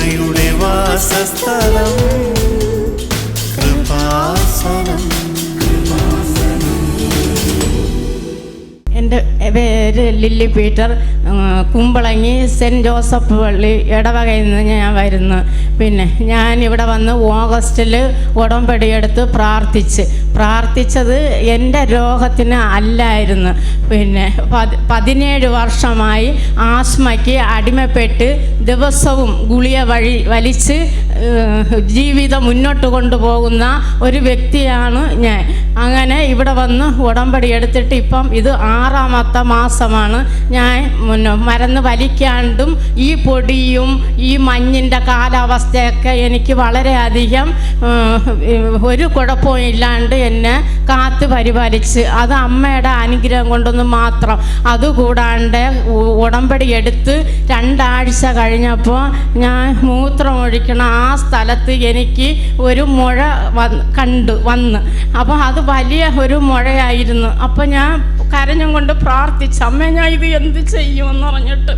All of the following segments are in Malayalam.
കൃപയുടെ വാസസ്ഥലം കൃപാസനം. എന്റെ പേര് Lily Peter. Kumbalangi Saint Joseph പള്ളി ഇടവകയിൽ നിന്ന് ഞാൻ വരുന്നു. പിന്നെ ഞാൻ ഇവിടെ വന്ന് ഓഗസ്റ്റിൽ ഉടമ്പടിയെടുത്ത് പ്രാർത്ഥിച്ച്. പ്രാർത്ഥിച്ചത് എന്റെ രോഗത്തിന് അല്ലായിരുന്നു. പിന്നെ പത് പതിനേഴ് വർഷമായി ആസ്മയ്ക്ക് അടിമപ്പെട്ട് ദിവസവും ഗുളിയ വഴി വലിച്ച് ജീവിതം മുന്നോട്ട് കൊണ്ടുപോകുന്ന ഒരു വ്യക്തിയാണ് ഞാൻ. അങ്ങനെ ഇവിടെ വന്ന് ഉടമ്പടി എടുത്തിട്ട് ഇപ്പം ഇത് ആറാമത്തെ മാസമാണ് ഞാൻ മരുന്ന് വലിക്കാണ്ടും ഈ പൊടിയും ഈ മഞ്ഞിന്റെ കാലാവസ്ഥയൊക്കെ എനിക്ക് വളരെയധികം ഒരു കുഴപ്പവും ഇല്ലാണ്ട് എന്നെ കാത്ത് പരിപാലിച്ച്. അത് അമ്മയുടെ അനുഗ്രഹം കൊണ്ടൊന്ന് മാത്രം. അതുകൂടാണ്ട് ഉടമ്പടി എടുത്ത് രണ്ടാഴ്ച കഴിഞ്ഞപ്പോൾ ഞാൻ മൂത്രം ഒഴിക്കണ ആ സ്ഥലത്ത് എനിക്ക് ഒരു മുഴ വന്ന് കണ്ടു വന്ന്. അപ്പോൾ അത് വലിയ ഒരു മുഴയായിരുന്നു. അപ്പോൾ ഞാൻ കരഞ്ഞും കൊണ്ട് പ്രാർത്ഥിച്ച് അമ്മ ഞാൻ ഇത് എന്ത് ചെയ്യുമെന്ന് പറഞ്ഞിട്ട്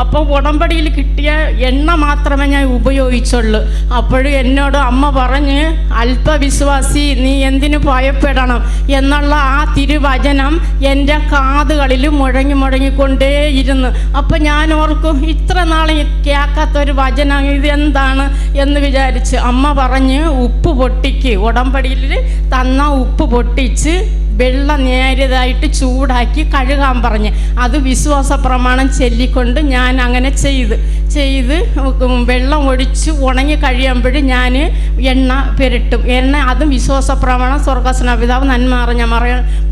അപ്പോൾ ഉടമ്പടിയിൽ കിട്ടിയ എണ്ണ മാത്രമേ ഞാൻ ഉപയോഗിച്ചുള്ളൂ. അപ്പോഴും എന്നോട് അമ്മ പറഞ്ഞ് അല്പവിശ്വാസി നീ എന്തിനു ഭയപ്പെടണം? എന്നുള്ള ആ തിരുവചനം എന്റെ കാതുകളിൽ മുഴങ്ങി മുഴങ്ങിക്കൊണ്ടേയിരുന്നു. അപ്പം ഞാൻ ഓർക്കും ഇത്ര നാൾ കേൾക്കാത്തൊരു വചനം ഇതെന്താണ് എന്ന് വിചാരിച്ച് അമ്മ പറഞ്ഞ് ഉപ്പ് പൊട്ടിക്ക്. ഉടമ്പടിയിൽ തന്ന ഉപ്പ് പൊട്ടിച്ച് വെള്ളം നേരിയതായിട്ട് ചൂടാക്കി കഴുകാൻ പറഞ്ഞ്. അത് വിശ്വാസ പ്രമാണം ചൊല്ലിക്കൊണ്ട് ഞാൻ അങ്ങനെ ചെയ്ത്. ചെയ്ത് വെള്ളം ഒഴിച്ച് ഉണങ്ങി കഴിയുമ്പോഴും ഞാൻ എണ്ണ പെരട്ടും. എണ്ണ അതും വിശ്വാസ പ്രമാണം സ്വർഗസ്നപിതാവ് നന്മ അറിഞ്ഞ മറ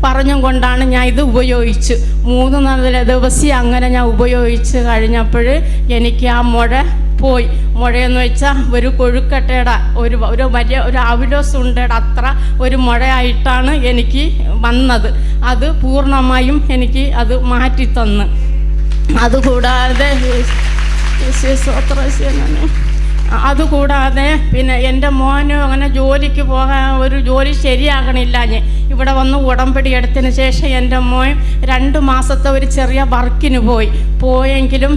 പറഞ്ഞും കൊണ്ടാണ് ഞാൻ ഇത് ഉപയോഗിച്ചു. മൂന്ന് നാല് ദിവസം അങ്ങനെ ഞാൻ ഉപയോഗിച്ച് കഴിഞ്ഞപ്പോൾ എനിക്ക് ആ മുഴ പോയി. മുഴയെന്ന് വെച്ചാൽ ഒരു കൊഴുക്കട്ടയുടെ ഒരു ഒരു വലിയ ഒരു അവിലോസ് ഉണ്ടയുടെ അത്ര ഒരു മുഴയായിട്ടാണ് എനിക്ക് വന്നത്. അത് പൂർണമായും എനിക്ക് അത് മാറ്റിത്തന്ന്. അതുകൂടാതെ അതുകൂടാതെ പിന്നെ എന്റെ മോന് അങ്ങനെ ജോലിക്ക് പോകാൻ ഒരു ജോലി ശരിയാകണില്ല ഞാൻ ഇവിടെ വന്ന് ഉടമ്പടി എടുത്തതിന് ശേഷം എന്റെ മോൻ രണ്ട് മാസത്തെ ഒരു ചെറിയ വർക്കിന് പോയി. പോയെങ്കിലും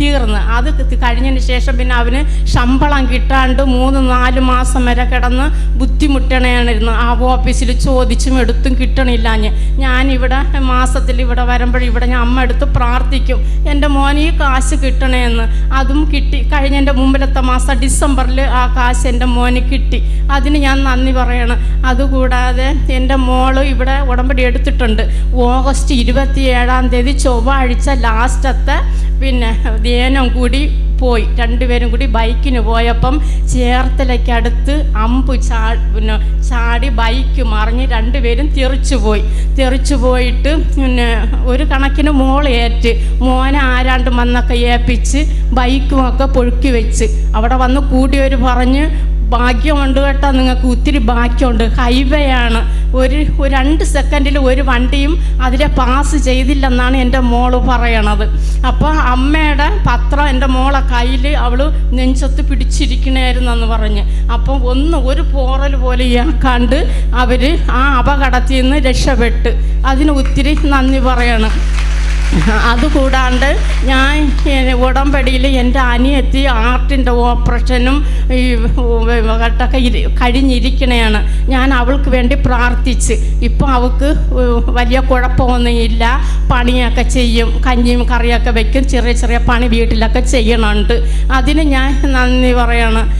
തീർന്ന്. അത് കഴിഞ്ഞതിന് ശേഷം പിന്നെ അവന് ശമ്പളം കിട്ടാണ്ട് മൂന്ന് നാല് മാസം വരെ കിടന്ന് ബുദ്ധിമുട്ടണയാണിരുന്നു ആ ഓഫീസിൽ ചോദിച്ചും എടുത്തും കിട്ടണില്ല ഞാൻ ഇവിടെ മാസത്തിൽ ഇവിടെ വരുമ്പോൾ ഇവിടെ ഞാൻ അമ്മ എടുത്ത് പ്രാർത്ഥിക്കും. എന്റെ മോന് ഈ കാശ് കിട്ടണേന്ന്. അതും കിട്ടി. കഴിഞ്ഞ എന്റെ മുമ്പിലത്തെ മാസം ഡിസംബറിൽ ആ കാശ് എന്റെ മോന് കിട്ടി. അതിന് ഞാൻ നന്ദി പറയണം. അതുകൂടാതെ എന്റെ മോൾ ഇവിടെ ഉടമ്പടി എടുത്തിട്ടുണ്ട്. ഓഗസ്റ്റ് ഇരുപത്തി ഏഴാം തീയതി ചൊവ്വാഴ്ച ലാസ്റ്റത്തെ പിന്നെ ധ്യാനം കൂടി പോയി. രണ്ടുപേരും കൂടി ബൈക്കിന് പോയപ്പം ചേർത്തലയ്ക്കടുത്ത് അമ്പ് ചാ പിന്നെ ചാടി ബൈക്ക് മറിഞ്ഞ് രണ്ടുപേരും തെറിച്ചു പോയി. തെറിച്ചു പോയിട്ട് പിന്നെ ഒരു കണക്കിന് മോളേറ്റ് മോനെ ആരാണ്ട് വന്നൊക്കെ ഏൽപ്പിച്ച് ബൈക്കുമൊക്കെ പൊഴുക്കി വെച്ച്. അവിടെ വന്ന് കൂടിയവർ പറഞ്ഞ് ഭാഗ്യമുണ്ട് കേട്ടോ നിങ്ങൾക്ക് ഒത്തിരി ഭാഗ്യമുണ്ട്. ഹൈവേ ആണ്. ഒരു രണ്ട് സെക്കൻഡിൽ ഒരു വണ്ടിയും അതിലെ പാസ് ചെയ്തില്ലെന്നാണ് എന്റെ മോൾ പറയണത്. അപ്പോൾ അമ്മയുടെ പത്രം എന്റെ മോളെ കയ്യിൽ അവൾ നെഞ്ചത്ത് പിടിച്ചിരിക്കണമായിരുന്നെന്ന് പറഞ്ഞ്. അപ്പം ഒന്ന് ഒരു പോറൽ പോലെ ഇയാക്കാണ്ട് അവർ ആ അപകടത്തിൽ നിന്ന് രക്ഷപ്പെട്ട്. അതിന് ഒത്തിരി നന്ദി പറയണം. അതുകൂടാണ്ട് ഞാൻ ഉടമ്പടിയിൽ എന്റെ അനിയത്തി ആർട്ടിന്റെ ഓപ്പറേഷനും ഈ ഘട്ടമൊക്കെ ഇരി- കഴിഞ്ഞിരിക്കണയാണ് ഞാൻ അവൾക്ക് വേണ്ടി പ്രാർത്ഥിച്ച്. ഇപ്പോൾ അവൾക്ക് വലിയ കുഴപ്പമൊന്നുമില്ല പണിയൊക്കെ ചെയ്യും. കഞ്ഞിയും കറിയൊക്കെ വെക്കും. ചെറിയ ചെറിയ പണി വീട്ടിലൊക്കെ ചെയ്യണുണ്ട്. അതിന് ഞാൻ നന്ദി പറയണം.